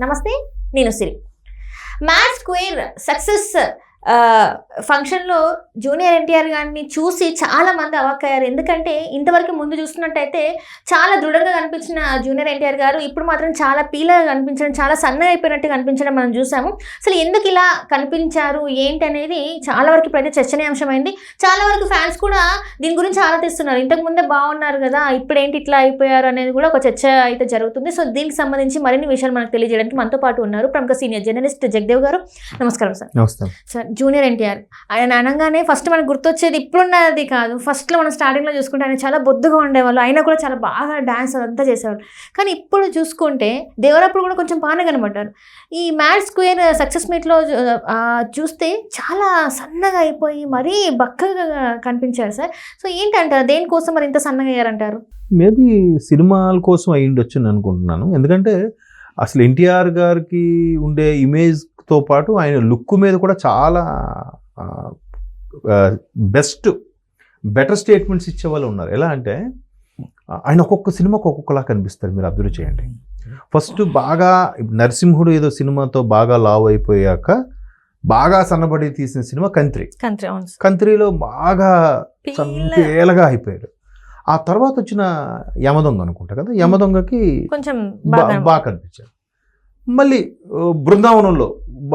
నమస్తే నేను Siri. Maths square success ఫంక్షన్లో జూనియర్ ఎన్టీఆర్ గారిని చూసి చాలా మంది అవాక్కయ్యారు. ఎందుకంటే ఇంతవరకు ముందు చూస్తున్నట్టయితే చాలా దృఢంగా కనిపించిన జూనియర్ ఎన్టీఆర్ గారు ఇప్పుడు మాత్రం చాలా పీలగా కనిపించడం చాలా సన్నగా అయిపోయినట్టు కనిపించడం మనం చూసాము. అసలు ఎందుకు ఇలా కనిపించారు? ఏంటి అనేది చాలా వరకు ఇప్పుడైతే చర్చనీయాంశమైంది. చాలా వరకు ఫ్యాన్స్ కూడా దీని గురించి ఆలోచిస్తున్నారు. ఇంతకు ముందే బాగున్నారు కదా ఇప్పుడు ఏంటి ఇట్లా అయిపోయారు అనేది కూడా ఒక చర్చ అయితే జరుగుతుంది. సో దీనికి సంబంధించి మరిన్ని విషయాలు మనకు తెలియజేయడానికి మనతో పాటు ఉన్నారు ప్రముఖ సీనియర్ జర్నలిస్ట్ జగదేవ్ గారు. నమస్కారం సార్. నమస్తే సార్ జూనియర్ ఎన్టీఆర్. ఆయన అనగానే ఫస్ట్ మనకు గుర్తొచ్చేది ఇప్పుడున్నది కాదు. ఫస్ట్లో మనం స్టార్టింగ్లో చూసుకుంటే ఆయన చాలా బొద్దుగా ఉండేవాళ్ళు. ఆయన కూడా చాలా బాగా డ్యాన్స్ అదంతా చేసేవాళ్ళు. కానీ ఇప్పుడు చూసుకుంటే దేవరప్పుడు కూడా కొంచెం బాగానే కనబడ్డారు. ఈ మ్యాడ్ స్క్వేర్ సక్సెస్ మీట్లో చూస్తే చాలా సన్నగా అయిపోయి మరీ బక్కగా కనిపించారు సార్. సో ఏంటంటారు? దేనికోసం మరి ఇంత సన్నగా అయ్యారంటారు? మేబీ సినిమాల కోసం అయ్యి ఉండొచ్చు అనుకుంటున్నాను. ఎందుకంటే అసలు ఎన్టీఆర్ గారికి ఉండే ఇమేజ్ ఇమేజ్తో పాటు ఆయన లుక్ మీద కూడా చాలా బెస్ట్ బెటర్ స్టేట్మెంట్స్ ఇచ్చే వాళ్ళు ఉన్నారు. ఎలా అంటే ఆయన ఒక్కొక్క సినిమాకి ఒక్కొక్కలా కనిపిస్తారు. మీరు అబ్జర్వ్ చేయండి. ఫస్ట్ బాగా నరసింహుడు ఏదో సినిమాతో బాగా లావ్ అయిపోయాక బాగా సన్నబడి తీసిన సినిమా కంత్రి. కంత్రిలో బాగా పీల. సంపేలగా అయిపోయారు ఆ తర్వాత వచ్చిన యమదొంగ అనుకుంటా కదా? యమదొంగకి కొంచెం బాగా కనిపించాడు. మళ్ళీ బృందావనంలో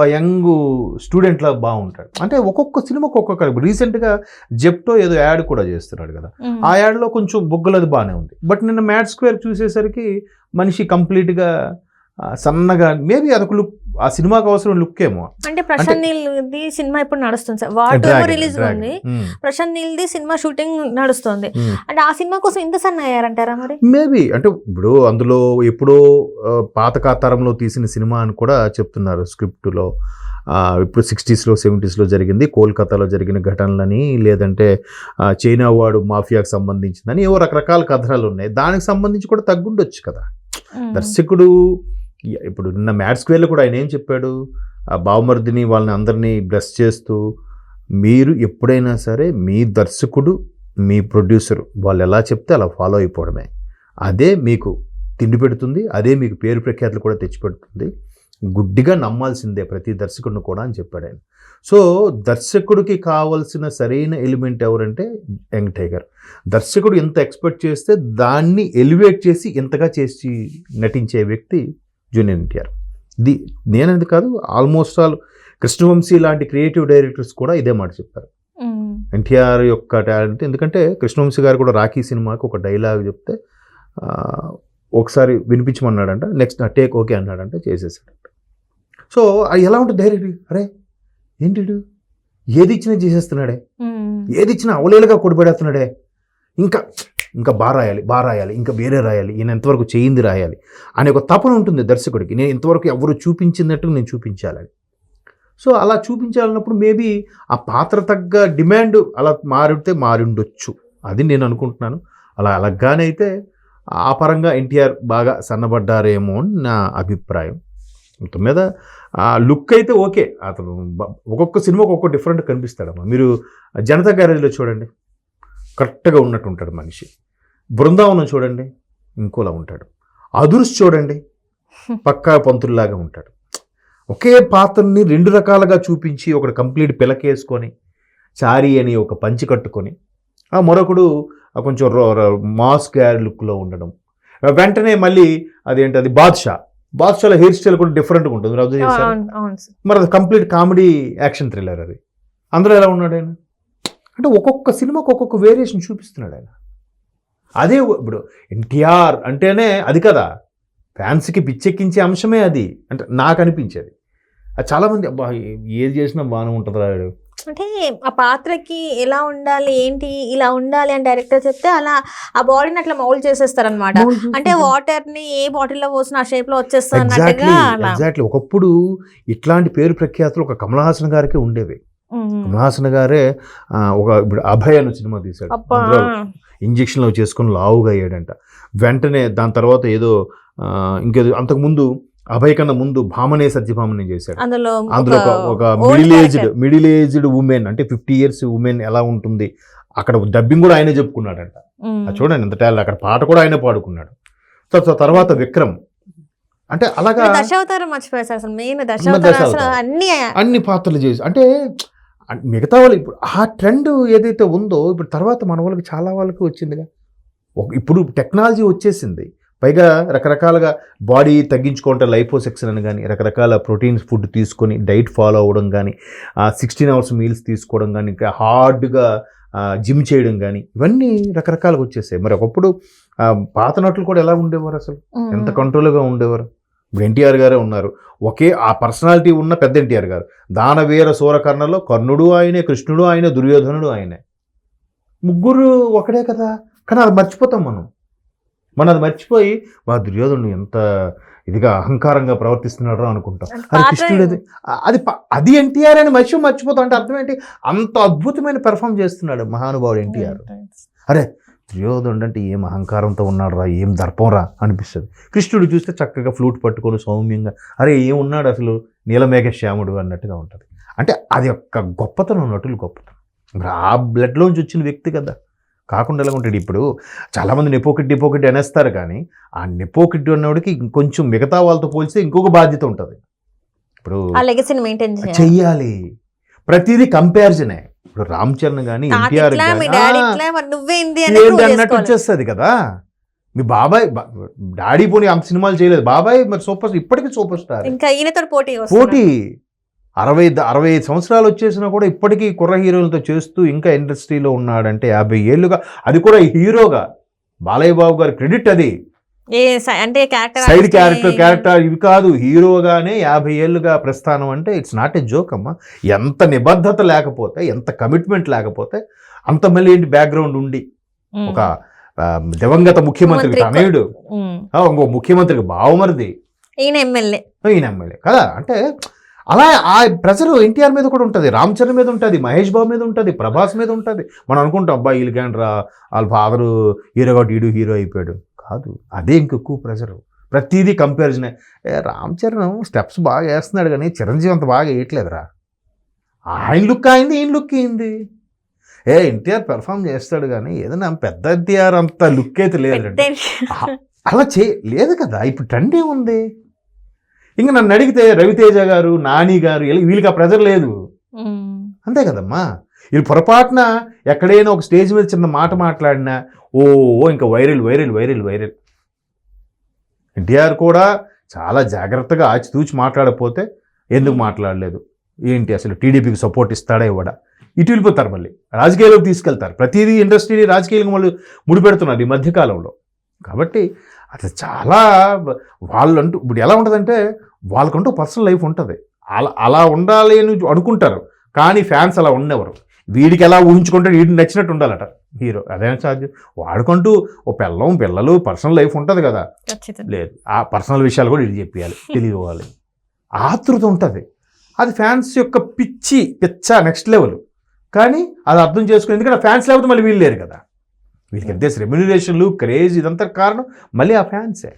యంగ్ స్టూడెంట్ లా బాగుంటాడు. అంటే ఒక్కొక్క సినిమాకి ఒక్కొక్క రీసెంట్గా జెప్టో ఏదో యాడ్ కూడా చేస్తున్నాడు కదా. ఆ యాడ్లో కొంచెం బొగ్గలది బాగానే ఉంది. బట్ నిన్న మ్యాట్ స్క్వేర్ చూసేసరికి మనిషి కంప్లీట్గా సన్నగా మేబీ అదొక లుక్ ఆ సినిమాకి అవసరం లుక్ ఏమో అంటే ప్రశాంత్ నీల్ది సినిమా ఇప్పుడు నడుస్తుంది సార్. వాట్ Dragon, రిలీజ్. ఉంది. ఉమ్, ప్రశాంత్ నీల్ది సినిమా షూటింగ్ నడుస్తుంది. ఉమ్. అంటే ఆ సినిమా కోసం ఇంత సన్న అయ్యారంటారా మరి? మేబీ అంటే ఇప్పుడు అందులో ఎప్పుడో పాత తరంలో తీసిన సినిమా అని కూడా చెప్తున్నారు స్క్రిప్ట్లో. ఇప్పుడు సిక్స్టీస్లో సెవెంటీస్లో జరిగింది. కోల్కతాలో జరిగిన ఘటనలని లేదంటే చైనా వాడు మాఫియాకి సంబంధించిందని ఏవో రకరకాల కథనాలు ఉన్నాయి. దానికి సంబంధించి కూడా తగ్గుండొచ్చు కదా. ఉమ్. దర్శకుడు ఇప్పుడు నిన్న మ్యాట్ స్క్వేర్లో కూడా ఆయన ఏం చెప్పాడు? ఆ బావమర్దిని వాళ్ళని అందరినీ బ్లెస్ చేస్తూ మీరు ఎప్పుడైనా సరే మీ దర్శకుడు మీ ప్రొడ్యూసర్ వాళ్ళు ఎలా చెప్తే అలా ఫాలో అయిపోవడమే. అదే మీకు తిండి పెడుతుంది అదే మీకు పేరు ప్రఖ్యాతులు కూడా తెచ్చిపెడుతుంది గుడ్డిగా నమ్మాల్సిందే ప్రతి దర్శకుడిని కూడా అని చెప్పాడు ఆయన. సో దర్శకుడికి కావలసిన సరైన ఎలిమెంట్ ఎవరంటే యంగ్ టైగర్. దర్శకుడు ఎంత ఎక్స్పెక్ట్ చేస్తే దాన్ని ఎలివేట్ చేసి ఇంతగా చేసి నటించే వ్యక్తి జూనియర్ ఎన్టీఆర్ ది నేనది కాదు ఆల్మోస్ట్ ఆల్ కృష్ణవంశీ లాంటి క్రియేటివ్ డైరెక్టర్స్ కూడా ఇదే మాట చెప్పారు. ఎన్టీఆర్ యొక్క టాలెంట్ ఎందుకంటే కృష్ణవంశీ గారు కూడా రాఖీ సినిమాకి ఒక డైలాగ్ చెప్తే ఒకసారి వినిపించమన్నాడంట నెక్స్ట్ టేక్ ఓకే అన్నాడంట చేసేసాడంట సో అది ఎలా ఉంటుంది డైరెక్ట్ అరే ఏంటి? ఏది ఇచ్చినా చేసేస్తున్నాడే. ఏది ఇచ్చినా అవలేలుగా కొడిపెడేస్తున్నాడే ఇంకా ఇంకా బాగా రాయాలి బాగా రాయాలి ఇంకా వేరే రాయాలి ఈయన ఎంతవరకు చేయింది రాయాలి అనే ఒక తపన ఉంటుంది దర్శకుడికి. నేను ఇంతవరకు ఎవరు చూపించినట్టు నేను చూపించాలని సో అలా చూపించాలన్నప్పుడు మేబీ ఆ పాత్ర తగ్గ డిమాండ్ అలా మారితే మారిండొచ్చు. అది నేను అనుకుంటున్నాను. అలా అలాగానే అయితే ఆ పరంగా ఎన్టీఆర్ బాగా సన్నబడ్డారేమో అని నా అభిప్రాయం. మొత్తం మీద ఆ లుక్ అయితే ఓకే. అతను ఒక్కొక్క సినిమాకి ఒక్కొక్క డిఫరెంట్ కనిపిస్తాడమ్మా. మీరు జనతా గ్యారేజ్లో చూడండి. కరెక్ట్గా ఉన్నట్టు ఉంటాడు మనిషి. బృందావనం చూడండి ఇంకోలా ఉంటాడు. అదుర్స్ చూడండి పక్కా పంతుల్లాగా ఉంటాడు. ఒకే పాత్రని రెండు రకాలుగా చూపించి ఒకడు కంప్లీట్ పిలకేసుకొని చారీ అని ఒక పంచి కట్టుకొని ఆ మరొకడు కొంచెం మాస్ గ్యార్ లుక్లో ఉండడం. వెంటనే మళ్ళీ అదేంటి అది బాద్షా. బాద్షాలో హెయిర్ స్టైల్ కూడా డిఫరెంట్గా ఉంటుంది. మీరు అబ్జర్వ్ చేశారా? మరి అది కంప్లీట్ కామెడీ యాక్షన్ థ్రిల్లర్ అది. అందులో ఎలా ఉన్నాడు ఆయన? అంటే ఒక్కొక్క సినిమాకి ఒక్కొక్క వేరియేషన్ చూపిస్తున్నాడు ఆయన. అదే ఇప్పుడు ఎన్టీఆర్ అంటేనే అది కదా. ఫ్యాన్స్కి పిచ్చెక్కించే అంశమే అది. అంటే నాకు అనిపించేది. అది చాలామంది అబ్బా ఏది చేసినా బాగానే ఉంటుంది రాయుడు అంటే ఆ పాత్రకి ఎలా ఉండాలి ఏంటి ఇలా ఉండాలి అని డైరెక్టర్ చెప్తే అలా ఆ బాడీని అట్లా మౌల్డ్ చేసేస్తారనమాట అంటే వాటర్ని ఏ బాటిల్లో పోసిన ఆ షేప్లో వచ్చేస్తా ఎగ్జాక్ట్లీ అన్నట్టుగా అలా. ఎగ్జాక్ట్లీ ఒకప్పుడు ఇట్లాంటి పేరు ప్రఖ్యాతులు ఒక కమల్ హాసన్ గారికి ఉండేవి. ఉమ్. కమల్ హాసన్ గారే ఒక ఇప్పుడు అభయ్ అనే సినిమా తీశాడు. ఇంజక్షన్లు చేసుకుని లావుగా అయ్యాడంట. వెంటనే దాని తర్వాత ఏదో ఇంకేదో అంతకుముందు అభయ్ కన్నా ముందు భామనే సత్యభామనే చేశాడు. అందులో ఒక middle aged. Middle aged women అంటే ఫిఫ్టీ ఇయర్స్ ఉమెన్ ఎలా ఉంటుంది? అక్కడ డబ్బింగ్ కూడా ఆయనే చెప్పుకున్నాడంట. చూడండి ఎంత టాలెంట్ అక్కడ పాట కూడా ఆయనే పాడుకున్నాడు. తర్వాత విక్రమ్. అంటే అలాగా దశావతారం మర్చిపోయారు అసలు మెయిన్ దశావతారం. అన్ని అన్ని పాత్రలు చేసి అంటే మిగతా వాళ్ళు ఇప్పుడు ఆ ట్రెండ్ ఏదైతే ఉందో ఇప్పుడు తర్వాత మన వాళ్ళకి చాలా వాళ్ళకి వచ్చిందిగా. ఇప్పుడు టెక్నాలజీ వచ్చేసింది. పైగా రకరకాలుగా బాడీ తగ్గించుకుంటే లైపోసెక్షన్ అని కానీ రకరకాల ప్రోటీన్స్ ఫుడ్ తీసుకొని డైట్ ఫాలో అవ్వడం కానీ సిక్స్టీన్ అవర్స్ మీల్స్ తీసుకోవడం కానీ ఇంకా హార్డ్గా జిమ్ చేయడం కానీ ఇవన్నీ రకరకాలుగా వచ్చేసాయి. మరి ఒకప్పుడు పాత నటులు కూడా ఎలా ఉండేవారు అసలు. ఎంత కంట్రోల్గా ఉండేవారు? ఇప్పుడు ఎన్టీఆర్ గారే ఉన్నారు. ఒకే ఆ పర్సనాలిటీ ఉన్న పెద్ద ఎన్టీఆర్ గారు. దానవీర సూరకర్ణలో కర్ణుడు ఆయనే కృష్ణుడు ఆయనే దుర్యోధనుడు ఆయనే. ముగ్గురు ఒకడే కదా? కానీ అది మర్చిపోతాం మనం. మనం అది మర్చిపోయి మా దుర్యోధనుడు ఎంత ఇదిగా అహంకారంగా ప్రవర్తిస్తున్నాడో అనుకుంటాం. అది కృష్ణుడు అది? అది ఎన్టీఆర్ అని మర్చి మర్చిపోతాం. అంటే అర్థం ఏంటి? అంత అద్భుతమైన పెర్ఫామ్ చేస్తున్నాడు మహానుభావుడు ఎన్టీఆర్. అరే దుర్యోధనుడు అంటే ఏం అహంకారంతో ఉన్నాడు రా ఏం దర్పం రా అనిపిస్తుంది. కృష్ణుడు చూస్తే చక్కగా ఫ్లూట్ పట్టుకొని సౌమ్యంగా అరే ఏం ఉన్నాడు అసలు? నీలమేఘ శ్యాముడు అన్నట్టుగా ఉంటుంది. అంటే అది ఒక్క గొప్పతనం నటులు గొప్పతనం. ఆ బ్లడ్లోంచి వచ్చిన వ్యక్తి కదా. కాకుండా ఎలా ఉంటాడు ఇప్పుడు? చాలామంది నెపోకిట్ డిపోకిట్ అనేస్తారు కానీ ఆ నెపోకిట్ ఉన్నవాడికి ఇంకొంచెం మిగతా వాళ్ళతో పోల్చితే ఇంకొక బాధ్యత ఉంటుంది. ఇప్పుడు చెయ్యాలి. ప్రతిదీ కంపారిజనే ఇప్పుడు రామ్ చరణ్ కానీ ఎన్టీఆర్ అన్నట్టు. వచ్చేస్తుంది కదా? మీ బాబాయ్ డాడీ పోనీ అంత సినిమాలు చేయలేదు. బాబాయ్ మరి సూపర్ ఇప్పటికీ సూపర్ స్టార్. ఇంకా ఈయనతో పోటీ. పోటీ అరవై అరవై ఐదు సంవత్సరాలు వచ్చేసినా కూడా ఇప్పటికీ కుర్ర హీరోలతో చేస్తూ ఇంకా ఇండస్ట్రీలో ఉన్నాడంటే యాభై ఏళ్ళుగా అది కూడా హీరోగా. బాలయ్య బాబు గారి క్రెడిట్ అది. ఏ అంటే క్యారెక్టర్ సైడ్ క్యారెక్టర్ క్యారెక్టర్ ఇవి కాదు. హీరోగానే యాభై ఏళ్ళుగా ప్రస్థానం అంటే ఇట్స్ నాట్ ఎ జోక్ అమ్మా. ఎంత నిబద్ధత లేకపోతే ఎంత కమిట్మెంట్ లేకపోతే అంత మళ్ళీ ఏంటి బ్యాక్గ్రౌండ్ ఉండి. ఒక దివంగత ముఖ్యమంత్రికి ముఖ్యమంత్రి తనయుడు ఇంకో ముఖ్యమంత్రికి బావమరిది. ఈయన ఎమ్మెల్యే. ఈయన ఎమ్మెల్యే. కదా? అంటే అలా ఆ ప్రెజర్ ఎన్టీఆర్ మీద కూడా ఉంటుంది. రామ్ చరణ్ మీద ఉంటుంది. మహేష్ బాబు మీద ఉంటుంది. ప్రభాస్ మీద ఉంటుంది. మనం అనుకుంటాం అబ్బాయి వీళ్ళకేంటి రా వాళ్ళ ఫాదరు హీరో కాబట్టి ఈడు హీరో అయిపోయాడు. కాదు. అదే ఇంకెక్కువ ప్రెజర్ ప్రతిదీ కంపారిజనే రామ్ చరణ్ స్టెప్స్ బాగా వేస్తున్నాడు కానీ చిరంజీవి అంత బాగా వేయట్లేదురా. ఆయన లుక్ అయింది ఈయన లుక్ అయింది. ఏ ఎన్టీఆర్ పెర్ఫామ్ చేస్తాడు కానీ ఏదైనా పెద్ద ఎన్టీఆర్ అంత లుక్ అయితే లేదు అలా చే లేదు కదా ఇప్పుడు ట్రెండ్ ఏముంది ఇంకా నన్ను అడిగితే రవితేజ గారు నాని గారు వీళ్ళ- వీళ్ళకి ఆ ప్రెజర్ లేదు. అంతే కదమ్మా. వీళ్ళు పొరపాటున ఎక్కడైనా ఒక స్టేజ్ మీద చిన్న మాట మాట్లాడినా ఓ ఇంకా viral viral viral viral. NTR కూడా చాలా జాగ్రత్తగా ఆచితూచి మాట్లాడకపోతే ఎందుకు మాట్లాడలేదు? ఏంటి అసలు టీడీపీకి సపోర్ట్ ఇస్తాడా ఇవ్వడా? ఇటు వెళ్ళిపోతారు మళ్ళీ. రాజకీయాల్లోకి తీసుకెళ్తారు. ప్రతిదీ ఇండస్ట్రీని రాజకీయాలకు మళ్ళీ ముడిపెడుతున్నారు ఈ మధ్యకాలంలో. కాబట్టి అట్లా చాలా వాళ్ళంటూ ఇప్పుడు ఎలా ఉంటుందంటే వాళ్ళకంటూ పర్సనల్ లైఫ్ ఉంటుంది. అలా అలా ఉండాలి అని అనుకుంటారు. కానీ ఫ్యాన్స్ అలా ఉండేవారు. వీడికి ఎలా ఊహించుకుంటే వీడికి నచ్చినట్టు ఉండాలట. హీరో అదే సాధ్యం వాడుకుంటూ ఓ పిల్లం పిల్లలు పర్సనల్ లైఫ్ ఉంటుంది కదా. లేదు ఆ పర్సనల్ విషయాలు కూడా ఇది చెప్పాలి తెలియవాలి ఆతృత ఉంటుంది. అది ఫ్యాన్స్ యొక్క పిచ్చి పిచ్చ నెక్స్ట్ లెవెల్. కానీ అది అర్థం చేసుకుని ఎందుకంటే ఫ్యాన్స్ లేకపోతే మళ్ళీ వీళ్ళు లేరు కదా. వీళ్ళకి ఎంత రెమ్యునరేషన్లు క్రేజ్ ఇదంతా కారణం. మళ్ళీ ఆ ఫ్యాన్సే.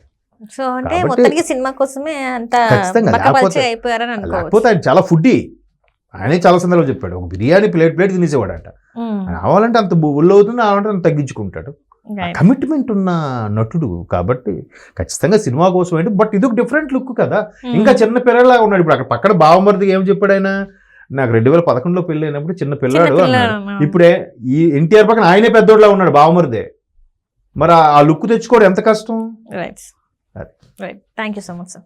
సో అంటే మొత్తానికి సినిమా కోసమే అంత లేకపోతే- అయిపోయారని లేకపోతే అనుకోవచ్చు ఆయన చాలా ఫుడ్డీ. ఆయనే చాలా సందర్భాలు చెప్పాడు. ఒక బిర్యానీ ప్లేట్ ప్లేట్ తినేసేవాడట. కావాలంటే అంత ఒళ్ళు అవుతుంది కావాలంటే అంత తగ్గించుకుంటాడు. కమిట్మెంట్ ఉన్న నటుడు కాబట్టి ఖచ్చితంగా సినిమా కోసం ఏంటి బట్ ఇది ఒక డిఫరెంట్ లుక్ కదా. ఇంకా చిన్న పిల్లలాగా ఉన్నాడు. ఇప్పుడు అక్కడ పక్కన బావమరిది ఏం చెప్పాడు ఆయన? నాకు రెండు వేల పదకొండులో పెళ్ళి అయినప్పుడు చిన్న పిల్లాడు ఇప్పుడే ఈ ఎన్టీఆర్ పక్కన ఆయనే పెద్దోడులా ఉన్నాడు బావమరిదే. మరి ఆ లుక్ తెచ్చుకోవడం ఎంత కష్టం? Right. Right thank you so much sir.